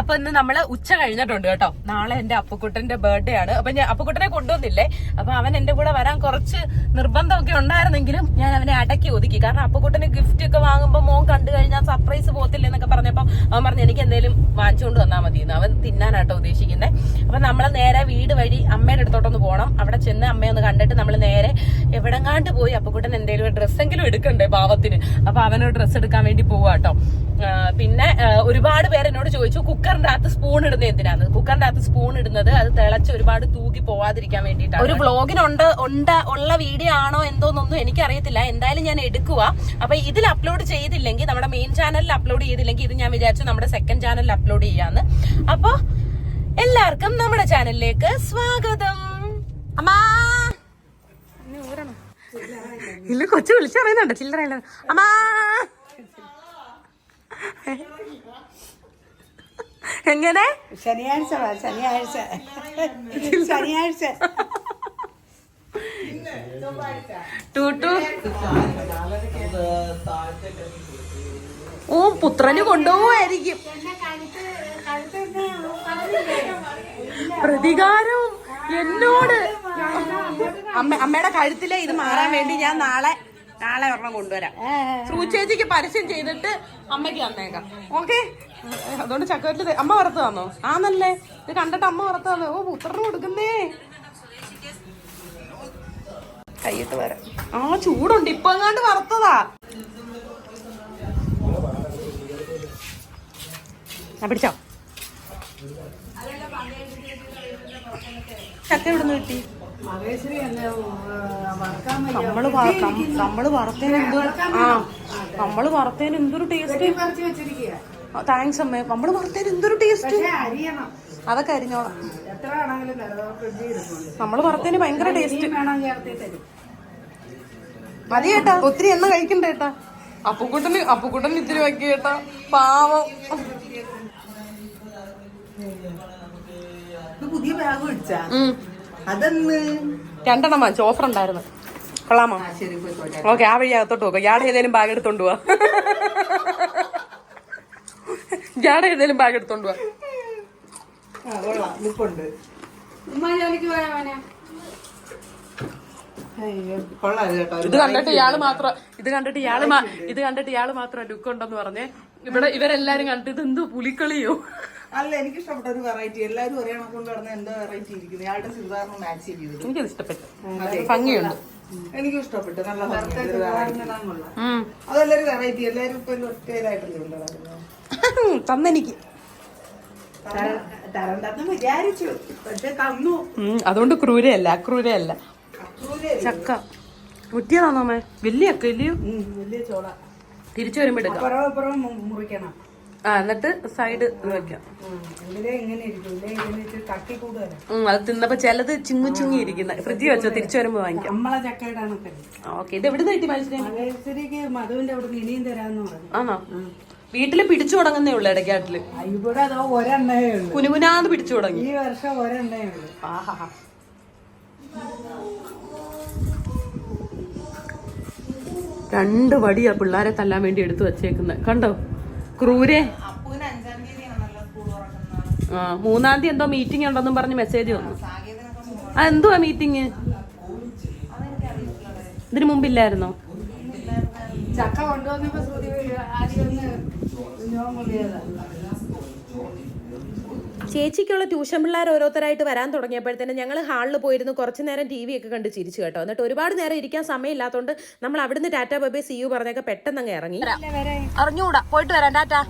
അപ്പൊ ഇന്ന് നമ്മൾ ഉച്ച കഴിഞ്ഞിട്ടുണ്ട് കേട്ടോ. നാളെ എന്റെ അപ്പുക്കുട്ടന്റെ ബർത്ത്ഡേ ആണ്. അപ്പൊ ഞാൻ അപ്പുക്കുട്ടനെ കൊണ്ടുവന്നില്ലേ? അപ്പൊ അവൻ എന്റെ കൂടെ വരാൻ കുറച്ച് നിർബന്ധമൊക്കെ ഉണ്ടായിരുന്നെങ്കിലും ഞാൻ അവനെ അടക്കി ഒതുക്കി. കാരണം അപ്പുക്കുട്ടന് ഗിഫ്റ്റ് ഒക്കെ വാങ്ങുമ്പോൾ മോൻ കണ്ടു കഴിഞ്ഞാൽ സർപ്രൈസ് പോകത്തില്ല എന്നൊക്കെ പറഞ്ഞപ്പോ അവൻ പറഞ്ഞു എനിക്ക് എന്തെങ്കിലും വാങ്ങിച്ചുകൊണ്ട് വന്നാൽ മതി അവൻ തിന്നാനാട്ടോ ഉദ്ദേശിക്കുന്നത് അപ്പൊ നമ്മൾ നേരെ വീട് വഴി അമ്മയുടെ അടുത്തോട്ടൊന്ന് പോകണം അവിടെ ചെന്ന് അമ്മയെ ഒന്ന് കണ്ടിട്ട് നമ്മൾ നേരെ എവിടെങ്ങാണ്ട് പോയി അപ്പുക്കുട്ടൻ എന്തെങ്കിലും ഡ്രസ്സെങ്കിലും എടുക്കണ്ടേ പാവത്തിന്. അപ്പൊ അവനൊരു ഡ്രസ്സ് എടുക്കാൻ വേണ്ടി പോവാട്ടോ. പിന്നെ ഒരുപാട് പേര് എന്നോട് ചോദിച്ചു കുക്കറിന്റെ അകത്ത് സ്പൂൺ ഇടുന്നത് എന്തിനാണ് കുക്കറിന്റെ അകത്ത് സ്പൂൺ ഇടുന്നത് അത് തിളച്ച് ഒരുപാട് തൂകി പോവാതിരിക്കാൻ വേണ്ടിയിട്ടാണ്. ഒരു വ്ളോഗിനുണ്ട് ഉണ്ട് ഉള്ള വീഡിയോ ആണോ എന്തോന്നൊന്നും എനിക്കറിയത്തില്ല. എന്തായാലും ഞാൻ എടുക്കുക അപ്പൊ ഇതിൽ അപ്ലോഡ് ചെയ്തില്ലെങ്കിൽ നമ്മുടെ മെയിൻ ചാനലിൽ അപ്ലോഡ് ചെയ്തില്ലെങ്കിൽ ഇത് ഞാൻ വിചാരിച്ചു നമ്മുടെ സെക്കൻഡ് ചാനലിൽ അപ്ലോഡ് ചെയ്യാന്ന്. അപ്പൊ എല്ലാവർക്കും നമ്മുടെ ചാനലിലേക്ക് സ്വാഗതം. അമ്മാ. ഇല്ല കൊച്ചു വിളിച്ചറിയുന്നുണ്ട്. ചില്ലറയില്ല ചില്ലറ അമ്മാ! എങ്ങനെ? ശനിയാഴ്ച വാ, ശനിയാഴ്ച. ശനിയാഴ്ച. ടൂട്ടു ഓ പുത്രന് കൊണ്ടുപോവായിരിക്കും. പ്രതികാരവും എന്നോട്. അമ്മ അമ്മയുടെ കഴുത്തിലെ ഇത് മാറാൻ വേണ്ടി ഞാൻ നാളെ നാളെ ഒരെണ്ണം കൊണ്ടുവരാം. സൂചേച്ചിക്ക് പരസ്യം ചെയ്തിട്ട് അമ്മയ്ക്ക് തന്നേക്കാം. ഓക്കെ? അതുകൊണ്ട് ചക്കവറ്റിൽ അമ്മ വറുത്ത് തന്നോ? ആന്നല്ലേ? ഇത് കണ്ടിട്ട് അമ്മ വറുത്ത് തന്നോ? ഓ പുത്രന് കൊടുക്കുന്നേ. കൈയിട്ട് വരാം ആ ചൂടുണ്ട്. ഇപ്പൊ എങ്ങാണ്ട് വറുത്തതാ. പിടിച്ചോ. ചക്ക ഇവിടുന്ന് കിട്ടി? നമ്മൾ നമ്മൾ വറുത്തേന് എന്തൊരു ആ നമ്മൾ എന്തൊരു ടേസ്റ്റ് താങ്ക്സ് അമ്മേ. നമ്മൾ എന്തൊരു ടേസ്റ്റ് അതൊക്കെ അരിഞ്ഞോളാം. നമ്മൾ വറുത്തേന് ഭയങ്കര ടേസ്റ്റ് മതി കേട്ടാ ഒത്തിരി എണ്ണ കഴിക്കണ്ട ഏട്ടാ. അപ്പുക്കുട്ടന് അപ്പുക്കുട്ടൻ ഇത്തിരി വെക്കി കേട്ടാ പാവം. പുതിയ ബാഗ് മേടിച്ചാ. അതെന്ന്? രണ്ടെണ്ണം വാങ്ങിച്ചു. ഓഫർ ഉണ്ടായിരുന്നു. കൊള്ളാമോ? ഓക്കെ ആ വഴി അകത്തോട്ട് നോക്കാം ഇയാടെ ഏതേലും ബാഗ് എടുത്തോണ്ട് പോവാ. ഇയാടെ ഏതേലും ബാഗ് എടുത്തോണ്ട് പോവാ. ആ കൊള്ളാം. നിപ്പുണ്ട്. അയ്യോ കൊള്ളാം ഇത് കേട്ടോ. ഇത് കണ്ടിട്ട് ഇയാൾ മാത്രം ഇത് കണ്ടിട്ട് ഇയാൾ ഇത് കണ്ടിട്ട് ഇയാൾ മാത്രം ലുക്ക് ഉണ്ടെന്ന് പറഞ്ഞേ ഇവിടെ ഇവരെല്ലാരും കണ്ടിട്ട് എന്തോ പുലിക്കളിയോ? അല്ല എനിക്ക് ഇഷ്ടപ്പെട്ട ഒരു വെറൈറ്റി എല്ലാവരും ഒരേ കൊണ്ട് നടന്ന എന്തോ വെറൈറ്റി ഇരിക്കുന്നു. ഇയാളുടെ ചുരിദാറിന് മാച്ച് ചെയ്തത് എനിക്ക് ഇഷ്ടപ്പെട്ടു ഭംഗിയുണ്ട്. എനിക്കും ഇഷ്ടപ്പെട്ടു. നല്ല. അതെല്ലാരും വെറൈറ്റി എല്ലാരും ഇപ്പൊ ഒറ്റ ഇതായിട്ടല്ലേ ഉണ്ടാകുന്നത് തന്നെനിക്ക്. അതുകൊണ്ട് ക്രൂരയല്ല. അക്രൂരയല്ല. അക്രൂരെ ചക്ക. മുറ്റിയതാണോ അമ്മേ? വലിയ അക്ക ഇല്ലയോ? ചോള. തിരിച്ചു വരുമ്പോ എടുക്കാം മുറിക്കണം. ആ എന്നിട്ട് സൈഡ് വെക്കാം. അത് തിന്നപ്പോ ചിലത് ചിങ്ങു ചിങ്ങി ഇരിക്കുന്ന. ഫ്രിഡ്ജിൽ വെച്ചോ? തിരിച്ചു വരുമ്പോ വാങ്ങിക്കാം. നമ്മളെ ചക്കയുടെ ഓക്കെ. ഇത് എവിടെ കിട്ടി മനുഷ്യനെ മഹേശ്വരിക്ക് മധുവിന്റെ അവിടെ നിന്ന് ഇനിയും തരാന്ന് പറഞ്ഞു. ആണോ? വീട്ടിൽ പിടിച്ചു തുടങ്ങുന്നേ ഉള്ളു ഇടയ്ക്കാട്ടിൽ. ആ, ഇവിടെ അതോ ഒരെണ്ണേ ഉള്ളു. കുനുകുനാന്ന് പിടിച്ചു തുടങ്ങി. ഈ വർഷം ഒരെണ്ണേ ഉള്ളു. ആഹാ. രണ്ട് വടിയാ പിള്ളേരെ തല്ലാൻ വേണ്ടി എടുത്തു വച്ചേക്കുന്നത് കണ്ടോ? ക്രൂരെ? ആ മൂന്നാം തീയതി എന്തോ മീറ്റിംഗ് ഉണ്ടെന്നും പറഞ്ഞ് മെസ്സേജ് വന്നു. ആ എന്തുവാ മീറ്റിംഗ് ഇതിനു മുമ്പില്ലായിരുന്നോ? ചക്ക കൊണ്ടുവന്നപ്പോ ശ്രുതി ആദ്യം ഒന്ന് ഞാൻ മുറിയതാ ചേച്ചിക്കുള്ള ട്യൂഷൻ പിള്ളേർ ഓരോരുത്തരായിട്ട് വരാൻ തുടങ്ങിയപ്പോഴത്തേനും ഞങ്ങൾ ഹാളിൽ പോയിരുന്നു. കുറച്ച് നേരം ടി വി ഒക്കെ കണ്ട് ചിരിച്ചു കേട്ടോ. എന്നിട്ട് ഒരുപാട് നേരം ഇരിക്കാൻ സമയമില്ലാത്തതുകൊണ്ട് നമ്മൾ അവിടുന്ന് ടാറ്റ ബബേ സി യു പറഞ്ഞൊക്കെ പെട്ടെന്ന് അങ്ങ് ഇറങ്ങി അറിഞ്ഞൂടാ പോയിട്ട് വരാം ടാറ്റാ.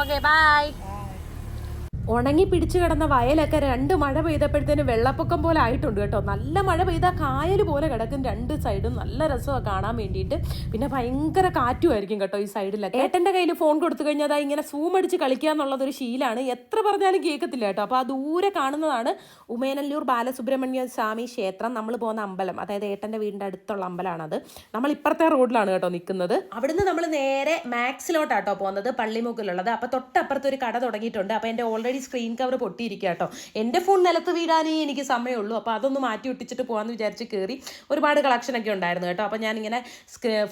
ഓക്കെ ബൈ ഉണങ്ങി പിടിച്ചു കിടന്ന വയലൊക്കെ രണ്ട് മഴ പെയ്തപ്പോഴത്തേനും വെള്ളപ്പൊക്കം പോലെ ആയിട്ടുണ്ട് കേട്ടോ. നല്ല മഴ പെയ്താൽ കായൽ പോലെ കിടക്കും രണ്ട് സൈഡും. നല്ല രസമാണ് കാണാൻ വേണ്ടിയിട്ട്. പിന്നെ ഭയങ്കര കാറ്റുമായിരിക്കും കേട്ടോ ഈ സൈഡിലൊക്കെ. ഏട്ടന്റെ കയ്യിൽ ഫോൺ കൊടുത്തു കഴിഞ്ഞാൽ അതാ ഇങ്ങനെ സൂം അടിച്ച് കളിക്കുക എന്നുള്ളതൊരു ശീലാണ്. എത്ര പറഞ്ഞാലും കേൾക്കത്തില്ല കേട്ടോ. അപ്പോൾ ആ ദൂരെ കാണുന്നതാണ് ഉമേനല്ലൂർ ബാലസുബ്രഹ്മണ്യ സ്വാമി ക്ഷേത്രം. നമ്മൾ പോകുന്ന അമ്പലം. അതായത് ഏട്ടന്റെ വീടിന്റെ അടുത്തുള്ള അമ്പലമാണത് നമ്മൾ ഇപ്പുറത്തെ റോഡിലാണ് കേട്ടോ നിൽക്കുന്നത്. അവിടുന്ന് നമ്മൾ നേരെ മാക്സിലോട്ടാട്ടോ പോകുന്നത് പള്ളിമുക്കിലുള്ളത്. അപ്പോൾ തൊട്ടപ്പുറത്ത് ഒരു കട തുടങ്ങിയിട്ടുണ്ട്. അപ്പോൾ എന്റെ ഓൾറെഡി ഈ സ്ക്രീൻ കവർ പൊട്ടിയിരിക്കുക കേട്ടോ. എന്റെ ഫോൺ നിലത്ത് വീഴാനേ എനിക്ക് സമയമുള്ളൂ. അപ്പോൾ അതൊന്ന് മാറ്റി ഒട്ടിച്ചിട്ട് പോകാമെന്ന് വിചാരിച്ച് കയറി ഒരുപാട് കളക്ഷനൊക്കെ ഉണ്ടായിരുന്നു കേട്ടോ. അപ്പോൾ ഞാനിങ്ങനെ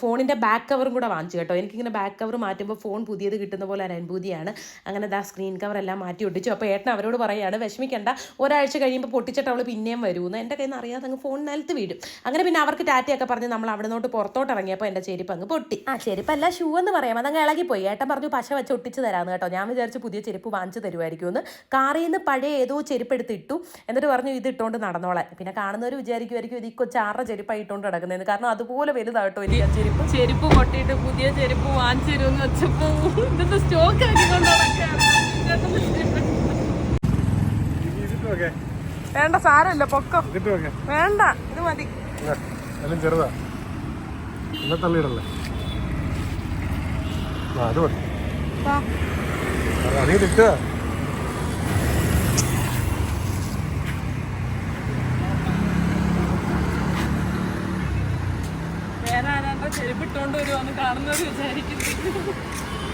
ഫോണിന്റെ ബാക്ക് കവറും കൂടെ വാങ്ങിച്ചു കേട്ടോ. എനിക്കിങ്ങനെ ബാക്ക് കവർ മാറ്റുമ്പോൾ ഫോൺ പുതിയത് കിട്ടുന്ന പോലെ ഒരു അനുഭൂതിയാണ് അങ്ങനെ ദാ സ്ക്രീൻ കവർ എല്ലാം മാറ്റി ഒട്ടിച്ചു. അപ്പോൾ ഏട്ടൻ അവരോട് പറയുകയാണ് വിഷമിക്കേണ്ട. ഒരാഴ്ച കഴിയുമ്പോൾ പൊട്ടിച്ചിട്ട് അവൾ പിന്നെയും വരുമെന്ന്. എന്റെ കയ്യിൽ നിന്ന് അറിയാതെ അങ്ങ് ഫോൺ നിലത്ത് വീഴും. അങ്ങനെ പിന്നെ അവർക്ക് ടാറ്റയൊക്കെ പറഞ്ഞ് നമ്മൾ അവിടെ നിന്നോട്ട് പുറത്തോട്ട് ഇറങ്ങിയപ്പോൾ എന്റെ ചെരുപ്പ് അങ്ങ് പൊട്ടി. ആ ചെരുപ്പല്ല ഷൂ എന്ന് പറയാം. അതങ്ങ് ഇളകിപ്പോയി. ഏട്ടൻ പറഞ്ഞു പശ വെച്ച് ഒട്ടിച്ച് തരാമെന്ന് കേട്ടോ. ഞാൻ വിചാരിച്ചു പുതിയ ചെരുപ്പ് വാങ്ങിച്ചു തരുമായിരിക്കും എന്ന് കാറിൽ നിന്ന് പഴയ ഏതോ ചെരുപ്പ് എടുത്ത് ഇട്ടു. എന്നിട്ട് പറഞ്ഞു ഇത് ഇട്ടുകൊണ്ട് നടന്നോളാൻ. പിന്നെ കാണുന്നവർ വിചാരിക്കുമായിരിക്കും ഇത് ഈ കൊച്ചാറ ചെരുപ്പായി ഇട്ടുകൊണ്ട് നടക്കുന്നത് കാരണം അതുപോലെ വലുതാട്ടോ എനിക്ക് ചെരുപ്പ്. ചെരുപ്പ് പൊട്ടിയിട്ട് പുതിയ ചെരുപ്പ് വാങ്ങിച്ചിരുന്നു വെച്ചപ്പോ ഇതൊക്കെ സ്റ്റോക്ക് ആക്കിക്കൊണ്ട് വേണ്ട സാരമില്ല പൊക്കം. വേണ്ട ഇത് മതി. ചെറുതാ. തള്ളിയിടല്ലേ? ആ അത് മതി. അധികം ഇട്ടുക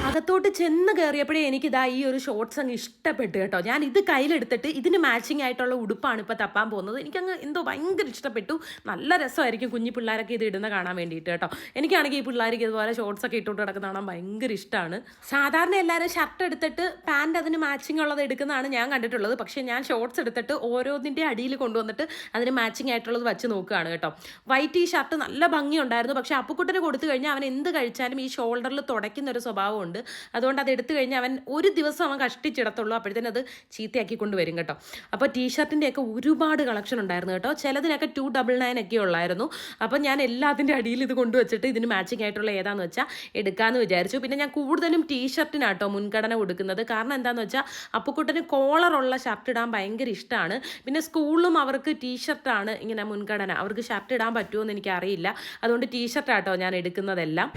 അകത്തോട്ട് ചെന്ന് കയറിയപ്പോഴേ എനിക്കിതാ ഈ ഒരു ഷോർട്സ് അങ്ങ് ഇഷ്ടപ്പെട്ടു കേട്ടോ. ഞാൻ ഇത് കയ്യിലെടുത്തിട്ട് ഇതിന് മാച്ചിങ് ആയിട്ടുള്ള ഉടുപ്പാണ് ഇപ്പോൾ തപ്പാൻ പോകുന്നത്. എനിക്കങ്ങ് എന്തോ ഭയങ്കര ഇഷ്ടപ്പെട്ടു. നല്ല രസമായിരിക്കും കുഞ്ഞു പിള്ളേരൊക്കെ ഇത് ഇടുന്ന കാണാൻ വേണ്ടിയിട്ട് കേട്ടോ. എനിക്കാണെങ്കിൽ ഈ പിള്ളേർക്ക് ഇതുപോലെ ഷോർട്സ് ഒക്കെ ഇട്ടുകൊണ്ട് നടക്കുന്ന കാണാൻ ഭയങ്കര ഇഷ്ടമാണ് സാധാരണ എല്ലാവരും ഷർട്ട് എടുത്തിട്ട് പാന്റ് അതിന് മാച്ചിങ് ഉള്ളത് എടുക്കുന്നതാണ് ഞാൻ കണ്ടിട്ടുള്ളത്. പക്ഷേ ഞാൻ ഷോർട്സ് എടുത്തിട്ട് ഓരോന്നിന്റെ അടിയിൽ കൊണ്ടുവന്നിട്ട് അതിന് മാച്ചിങ് ആയിട്ടുള്ളത് വെച്ച് നോക്കുകയാണ് കേട്ടോ. വൈറ്റ് ഈ ഷർട്ട് നല്ല ഭംഗിയുണ്ടായിരുന്നു. പക്ഷേ അപ്പുക്കുട്ടന് കൊടുത്തു കഴിഞ്ഞാൽ അവൻ എന്ത് കഴിച്ചാലും ഈ ഷോൾഡറിൽ തുടയ്ക്കുന്ന ഒരു സ്വഭാവമുണ്ട്. അതുകൊണ്ട് അത് എടുത്തു കഴിഞ്ഞാൽ അവൻ ഒരു ദിവസം അവൻ കഷ്ടിച്ചിടത്തുള്ളൂ. അപ്പോഴത്തേനും അത് ചീത്തയാക്കി കൊണ്ടുവരും കേട്ടോ. അപ്പോൾ ടീഷർട്ടിന്റെയൊക്കെ ഒരുപാട് കളക്ഷൻ ഉണ്ടായിരുന്നു കേട്ടോ. ചിലതിനൊക്കെ ടു ഡബിൾ നയൻ ഒക്കെ ഉള്ളായിരുന്നു. അപ്പോൾ ഞാൻ എല്ലാത്തിന്റെ അടിയിൽ ഇത് കൊണ്ടുവച്ചിട്ട് ഇതിന് മാച്ചിങ് ആയിട്ടുള്ള ഏതാണെന്ന് വെച്ചാൽ എടുക്കാമെന്ന് വിചാരിച്ചു. പിന്നെ ഞാൻ കൂടുതലും ടീഷർട്ടിനാട്ടോ മുൻഗണന കൊടുക്കുന്നത്. കാരണം എന്താണെന്ന് വെച്ചാൽ അപ്പുക്കുട്ടന് കോളറുള്ള ഷർട്ട് ഇടാൻ ഭയങ്കര ഇഷ്ടമാണ്. പിന്നെ സ്കൂളിലും അവർക്ക് ടീഷർട്ടാണ് ഇങ്ങനെ മുൻഗണന. അവർക്ക് ഷർട്ട് ഇടാൻ പറ്റുമോ എന്ന് എനിക്കറിയില്ല. അതുകൊണ്ട് ടീഷർട്ടാട്ടോ ഞാൻ എടുക്കുന്നതെല്ലാം.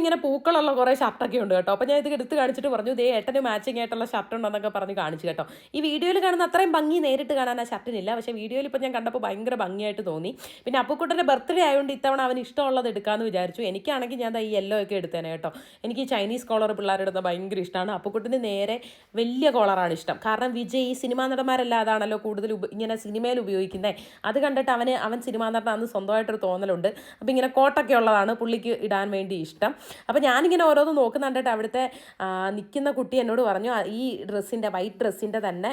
ഇങ്ങനെ പൂക്കളുള്ള കുറേ ഷർട്ടൊക്കെ ഉണ്ട് കേട്ടോ. അപ്പോൾ ഞാൻ ഇത് എടുത്ത് കാണിച്ചിട്ട് പറഞ്ഞു ഇതേ ഏട്ടന് മാച്ചിങ് ആയിട്ടുള്ള ഷർട്ട് ഉണ്ടെന്നൊക്കെ പറഞ്ഞ് കാണിച്ചു കേട്ടോ. ഈ വീഡിയോയിൽ കാണുന്ന അത്രയും ഭംഗി നേരിട്ട് കാണാൻ ആ ഷർട്ടിനില്ല പക്ഷേ വീഡിയോയിൽ ഇപ്പോൾ ഞാൻ കണ്ടപ്പോൾ ഭയങ്കര ഭംഗിയായിട്ട് തോന്നി. പിന്നെ അപ്പുക്കുട്ടന്റെ ബർത്ത്ഡേ ആയതുകൊണ്ട് ഇത്തവണ അവന് ഇഷ്ടമുള്ളത് എടുക്കാമെന്ന് വിചാരിച്ചു. എനിക്കാണെങ്കിൽ ഞാൻ ഈ യെല്ലോ ഒക്കെ എടുത്തേനെ കേട്ടോ. എനിക്ക് ചൈനീസ് കോളർ പിള്ളേരെടുത്ത ഭയങ്കര ഇഷ്ടമാണ്. അപ്പുക്കുട്ടന് നേരെ വലിയ കോളറാണ് ഇഷ്ടം. കാരണം വിജയ് ഈ സിനിമാ നടന്മാരെല്ലാം അതാണല്ലോ കൂടുതൽ ഇങ്ങനെ സിനിമയിൽ ഉപയോഗിക്കുന്നത് അത് കണ്ടിട്ട് അവന് അവൻ സിനിമാ നടനാണെന്ന് സ്വന്തമായിട്ടൊരു തോന്നലുണ്ട്. അപ്പോൾ ഇങ്ങനെ കോട്ടൊക്കെ ഉള്ളതാണ് പുള്ളിക്ക് ഇടാൻ വേണ്ടി ഇഷ്ടം. അപ്പോൾ ഞാനിങ്ങനെ ഓരോന്ന് നോക്കുന്നുണ്ടിട്ട് അവിടുത്തെ നിൽക്കുന്ന കുട്ടി എന്നോട് പറഞ്ഞു ഈ ഡ്രസ്സിന്റെ വൈറ്റ് ഡ്രസ്സിന്റെ തന്നെ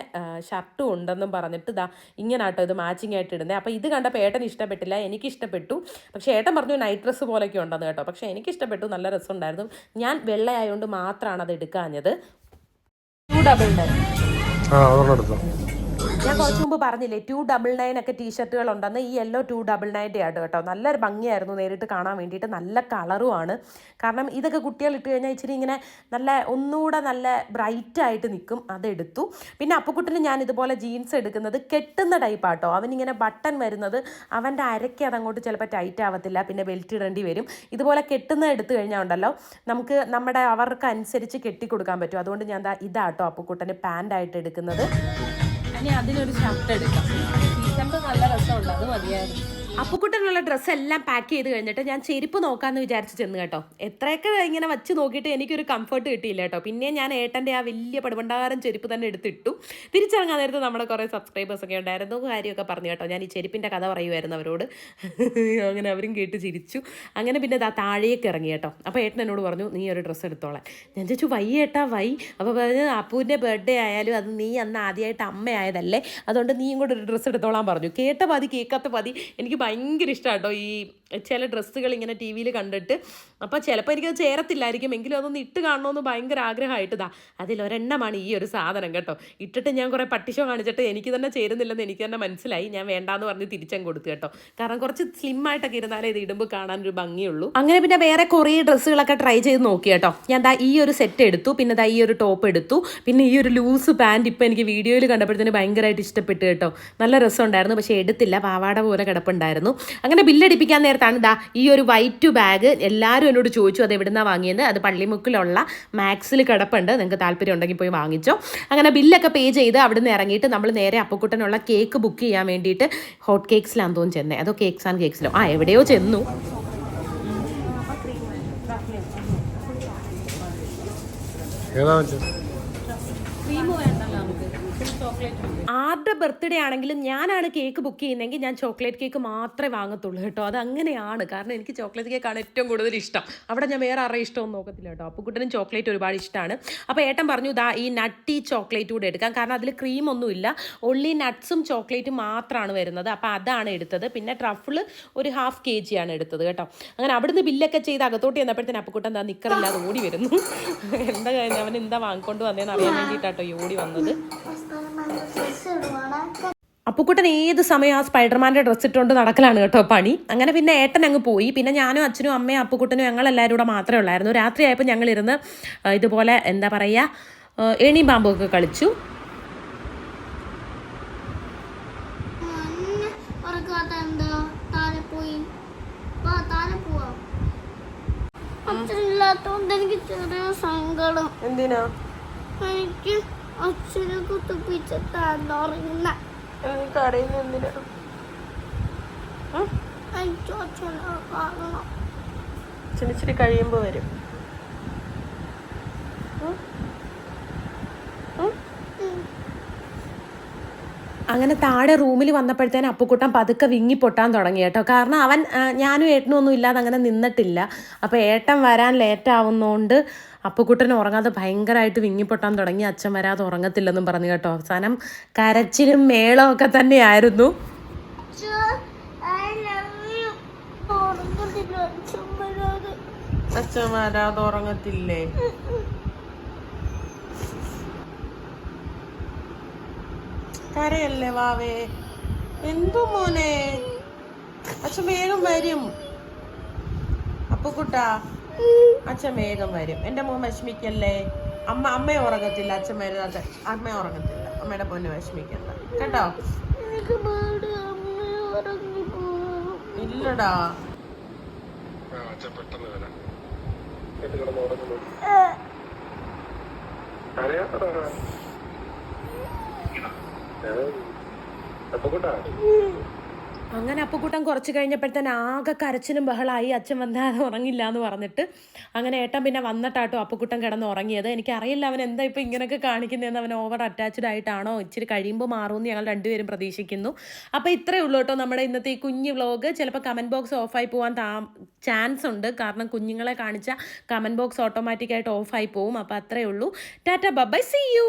ഷർട്ടും ഉണ്ടെന്നും പറഞ്ഞിട്ട് ഇതാ ഇങ്ങനെ ആട്ടോ ഇത് മാച്ചിങ് ആയിട്ട് ഇടുന്നത് അപ്പോൾ ഇത് കണ്ടപ്പോൾ ഏട്ടൻ ഇഷ്ടപ്പെട്ടില്ല എനിക്ക് ഇഷ്ടപ്പെട്ടു. പക്ഷേ ഏട്ടൻ പറഞ്ഞു നൈറ്റ് ഡ്രസ്സ് പോലെയൊക്കെ ഉണ്ടെന്ന് കേട്ടോ. പക്ഷേ എനിക്ക് ഇഷ്ടപ്പെട്ടു നല്ല രസമുണ്ടായിരുന്നു. ഞാൻ വെള്ളയായതുകൊണ്ട് മാത്രമാണ് അത് എടുക്കാഞ്ഞത്. ടു ഡബിൾ നയൻ ആ ഞാൻ കുറച്ച് മുമ്പ് പറഞ്ഞില്ലേ ടു ഡബിൾ നയൻ ഒക്കെ ടീഷർട്ടുകൾ ഉണ്ടെന്ന് ഈ യെല്ലോ ടു ഡബിൾ നയന്റെ ആയിട്ട് കേട്ടോ. നല്ലൊരു ഭംഗിയായിരുന്നു നേരിട്ട് കാണാൻ വേണ്ടിയിട്ട്. നല്ല കളറുമാണ് കാരണം ഇതൊക്കെ കുട്ടികൾ ഇട്ട് കഴിഞ്ഞാൽ ഇച്ചിരി ഇങ്ങനെ നല്ല ഒന്നുകൂടെ നല്ല ബ്രൈറ്റ് ആയിട്ട് നിൽക്കും അതെടുത്തു. പിന്നെ അപ്പുക്കുട്ടിന് ഞാൻ ഇതുപോലെ ജീൻസ് എടുക്കുന്നത് കെട്ടുന്ന ടൈപ്പാട്ടോ അവനിങ്ങനെ ബട്ടൺ വരുന്നത് അവന്റെ അരയ്ക്ക് അതങ്ങോട്ട് ചിലപ്പോൾ ടൈറ്റ് ആവത്തില്ല. പിന്നെ ബെൽറ്റ് ഇടേണ്ടി വരും. ഇതുപോലെ കെട്ടുന്ന എടുത്തു കഴിഞ്ഞാൽ ഉണ്ടല്ലോ നമുക്ക് നമ്മുടെ അവർക്ക് അനുസരിച്ച് കെട്ടിക്കൊടുക്കാൻ പറ്റും. അതുകൊണ്ട് ഞാൻ ഇതാട്ടോ അപ്പുക്കുട്ടന് പാന്റായിട്ട് എടുക്കുന്നത്. ഇനി അതിനൊരു ഷർട്ട് എടുക്കാം. ടീഷർട്ട് നല്ല രസമുണ്ട് അത് മതിയായിരുന്നു. അപ്പുക്കുട്ടനുള്ള ഡ്രസ്സ് എല്ലാം പാക്ക് ചെയ്ത് കഴിഞ്ഞിട്ട് ഞാൻ ചെരുപ്പ് നോക്കാമെന്ന് വിചാരിച്ച് ചെന്ന് കേട്ടോ. എത്രയൊക്കെ ഇങ്ങനെ വെച്ച് നോക്കിയിട്ട് എനിക്കൊരു കംഫർട്ട് കിട്ടിയില്ല കേട്ടോ. പിന്നെ ഞാൻ ഏട്ടന്റെ ആ വലിയ പടുപണ്ടാരം ചെരുപ്പ് തന്നെ എടുത്തിട്ടു. തിരിച്ചിറങ്ങാൻ നേരത്ത് നമ്മുടെ കുറേ സബ്സ്ക്രൈബേഴ്സ് ഒക്കെ ഉണ്ടായിരുന്നു. കാര്യമൊക്കെ പറഞ്ഞു കേട്ടോ. ഞാൻ ഈ ചെരുപ്പിന്റെ കഥ പറയുമായിരുന്നു അവരോട്. അങ്ങനെ അവരും കേട്ട് ചിരിച്ചു. അങ്ങനെ പിന്നെ ദാ താഴേക്ക് ഇറങ്ങി കേട്ടോ. അപ്പോൾ ഏട്ടൻ എന്നോട് പറഞ്ഞു നീ ഒരു ഡ്രസ്സ് എടുത്തോളാൻ. ഞാൻ ചോദിച്ചു വൈ ഏട്ടാ വൈ? അപ്പോൾ പറഞ്ഞു അപ്പൂന്റെ ബർത്ത്ഡേ ആയാലും അത് നീ അന്ന് ആദ്യമായിട്ട് അമ്മയായതല്ലേ? അതുകൊണ്ട് നീയും കൂടെ ഒരു ഡ്രസ്സ് എടുത്തോളാൻ പറഞ്ഞു. കേട്ട പതി കേൾക്കാത്ത പതി എനിക്ക് ഭയങ്കര ഇഷ്ടമാണ് കേട്ടോ ഈ ചില ഡ്രസ്സുകൾ ഇങ്ങനെ ടി വിയിൽ കണ്ടിട്ട്. അപ്പോൾ ചിലപ്പോൾ എനിക്കത് ചേരത്തില്ലായിരിക്കും. എങ്കിലും അതൊന്ന് ഇട്ട് കാണണമെന്ന് ഭയങ്കര ആഗ്രഹമായിട്ടതാ അതിലൊരെണ്ണമാണ് ഈ ഒരു സാധനം കേട്ടോ. ഇട്ടിട്ട് ഞാൻ കുറേ പട്ടിഷോ കാണിച്ചിട്ട് എനിക്ക് തന്നെ ചേരുന്നില്ലെന്ന് എനിക്ക് തന്നെ മനസ്സിലായി. ഞാൻ വേണ്ടാന്ന് പറഞ്ഞ് തിരിച്ചങ്ങ് കൊടുത്തു കേട്ടോ. കാരണം കുറച്ച് സ്ലിം ആയിട്ടൊക്കെ ഇരുന്നാലേ ഇത് ഇടുമ്പോൾ കാണാൻ ഒരു ഭംഗിയുള്ളൂ. അങ്ങനെ പിന്നെ വേറെ കുറേ ഡ്രസ്സുകളൊക്കെ ട്രൈ ചെയ്ത് നോക്കി കേട്ടോ. ഞാൻ ദാ ഈ ഒരു സെറ്റ് എടുത്തു. പിന്നെ ദാ ഈ ഒരു ടോപ്പ് എടുത്തു. പിന്നെ ഈ ഒരു ലൂസ് പാന്റ് ഇപ്പോൾ എനിക്ക് വീഡിയോയിൽ കണ്ടപ്പോഴത്തേന് ഭയങ്കരമായിട്ട് ഇഷ്ടപ്പെട്ടു കേട്ടോ. നല്ല രസമുണ്ടായിരുന്നു. പക്ഷേ എടുത്തില്ല. പാവാട പോലെ കിടപ്പുണ്ടായിരുന്നു. അങ്ങനെ ബില്ലടിപ്പിക്കാൻ നേരത്താണ് ദാ ഈ ഒരു വൈറ്റ് ബാഗ് എല്ലാവരും എന്നോട് ചോദിച്ചു അത് എവിടുന്നാണ് വാങ്ങിയത് അത് പള്ളിമുക്കിലുള്ള മാക്സിൽ കിടപ്പുണ്ട്. നിങ്ങൾക്ക് താല്പര്യം ഉണ്ടെങ്കിൽ പോയി വാങ്ങിച്ചോ. അങ്ങനെ ബില്ലൊക്കെ പേ ചെയ്ത് അവിടുന്ന് ഇറങ്ങിയിട്ട് നമ്മൾ നേരെ അപ്പക്കുട്ടനുള്ള കേക്ക് ബുക്ക് ചെയ്യാൻ വേണ്ടിയിട്ട് ഹോട്ട് കേക്ക്സിലാന്ന് തോന്നുന്നു ചെന്നേ. അതോ കേക്സ് ആൻഡ് കേക്ക്സിലോ ആ എവിടെയോ ചെന്നു. ഏതാ ആരുടെ ബർത്ത്ഡേ ആണെങ്കിലും ഞാനാണ് കേക്ക് ബുക്ക് ചെയ്യുന്നെങ്കിൽ ഞാൻ ചോക്ലേറ്റ് കേക്ക് മാത്രമേ വാങ്ങത്തുള്ളൂ കേട്ടോ. അത് അങ്ങനെയാണ് കാരണം എനിക്ക് ചോക്ലേറ്റ് കേക്കാണ് ഏറ്റവും കൂടുതൽ ഇഷ്ടം. അവിടെ ഞാൻ വേറെ ആരുടെ ഇഷ്ടമൊന്നും നോക്കത്തില്ല കേട്ടോ. അപ്പോൾ കുട്ടനും ചോക്ലേറ്റ് ഒരുപാട് ഇഷ്ടമാണ്. അപ്പോൾ ഏട്ടൻ പറഞ്ഞു ഇതാ ഈ നട്ടി ചോക്ലേറ്റ് കൂടെ എടുക്കാം. കാരണം അതിൽ ക്രീം ഒന്നുമില്ല ഒള്ളി നട്ട്സും ചോക്ലേറ്റും മാത്രമാണ് വരുന്നത്. അപ്പോൾ അതാണ് എടുത്തത്. പിന്നെ ട്രഫിൾ ഒരു ഹാഫ് കെ ജി ആണ് എടുത്തത് കേട്ടോ. അങ്ങനെ അവിടുന്ന് ബില്ലൊക്കെ ചെയ്ത് അകത്തോട്ട് ചെന്നപ്പോഴത്തേന് അപ്പുക്കുട്ടൻ എന്താ നിക്കറില്ലാതെ ഓടി വരുന്നു. എന്താ അവൻ എന്താ വാങ്ങിക്കൊണ്ട് വന്നതെന്ന് അറിയാൻ വേണ്ടിയിട്ടാട്ടോ ഈ ഓടി വന്നത്. അപ്പുക്കുട്ടൻ ഏത് സമയം ആ സ്പൈഡർമാന്റെ ഡ്രസ്സ് ഇട്ടുകൊണ്ട് നടക്കലാണ് കേട്ടോ പണി. അങ്ങനെ പിന്നെ ഏട്ടൻ അങ്ങ് പോയി. പിന്നെ ഞാനും അച്ഛനും അമ്മയും അപ്പുക്കുട്ടനും ഞങ്ങൾ എല്ലാവരും കൂടെ മാത്രമേ ഉള്ളായിരുന്നു. രാത്രിയായപ്പോൾ ഞങ്ങളിരുന്ന് ഇതുപോലെ എന്താ പറയുക എണി പാമ്പൊക്കെ കളിച്ചു. എനിക്ക് ചെറിയ സങ്കടം. എന്തിനാ? എനിക്ക് അച്ഛനെ അച്ഛനെ കാണണം. ഇച്ചിരി കഴിയുമ്പോൾ വരും. അങ്ങനെ താഴെ റൂമിൽ വന്നപ്പോഴത്തേനും അപ്പുക്കുട്ടൻ പതുക്കെ വിങ്ങി പൊട്ടാൻ തുടങ്ങി കേട്ടോ. കാരണം അവൻ ഞാനും ഏട്ടനും ഒന്നും ഇല്ലാതെ അങ്ങനെ നിന്നിട്ടില്ല. അപ്പോൾ ഏട്ടൻ വരാൻ ലേറ്റ് ആവുന്നതുകൊണ്ട് അപ്പുക്കുട്ടൻ ഉറങ്ങാതെ ഭയങ്കരമായിട്ട് വിങ്ങിപ്പൊട്ടാൻ തുടങ്ങി. അച്ഛൻ വരാതെ ഉറങ്ങത്തില്ലെന്നും പറഞ്ഞു കേട്ടോ. അവസാനം കരച്ചിലും മേളവും ഒക്കെ തന്നെയായിരുന്നു. അച്ഛൻ വരാതെ. ഉറങ്ങത്തില്ലേ? കരയല്ലേ വാവേ? എന്തു മോനെ? അച്ഛൻ വേഗം വരും. അപ്പുക്കുട്ടാ അച്ഛൻ വേഗം വരും. എന്റെ മോൻ വിഷമിക്കല്ലേ? അമ്മ അമ്മ ഉറങ്ങത്തില്ല. അച്ഛൻ വരുന്നത് അമ്മ ഉറങ്ങത്തില്ല. അമ്മയുടെ പൊന്ന് വിഷമിക്കണ്ട. കേട്ടോ? ഇല്ലടാ. പെട്ടെന്ന് വരാം. അങ്ങനെ അപ്പക്കൂട്ടം കുറച്ച് കഴിഞ്ഞപ്പോഴത്തേന് ആകെ കരച്ചിലും ബഹളമായി അച്ഛൻ വന്നാൽ ഉറങ്ങില്ല എന്ന് പറഞ്ഞിട്ട് അങ്ങനെ ഏട്ടൻ പിന്നെ വന്നിട്ടാട്ടോ അപ്പുക്കുട്ടൻ കിടന്ന് ഉറങ്ങിയത്. എനിക്കറിയില്ല അവൻ എന്താ ഇപ്പോൾ ഇങ്ങനെയൊക്കെ കാണിക്കുന്നതെന്ന് അവൻ ഓവർ അറ്റാച്ച്ഡ് ആയിട്ടാണോ? ഇച്ചിരി കഴിയുമ്പോൾ മാറുമെന്ന് ഞങ്ങൾ രണ്ടുപേരും പ്രതീക്ഷിക്കുന്നു. അപ്പോൾ ഇത്രയേ ഉള്ളൂ കേട്ടോ നമ്മുടെ ഇന്നത്തെ ഈ കുഞ്ഞു വ്ലോഗ് ചിലപ്പോൾ കമന്റ് ബോക്സ് ഓഫായി പോകാൻ താ ചാൻസ് ഉണ്ട്. കാരണം കുഞ്ഞുങ്ങളെ കാണിച്ച കമന്റ് ബോക്സ് ഓട്ടോമാറ്റിക്കായിട്ട് ഓഫായി പോവും. അപ്പോൾ അത്രയേ ഉള്ളൂ. Tata by C U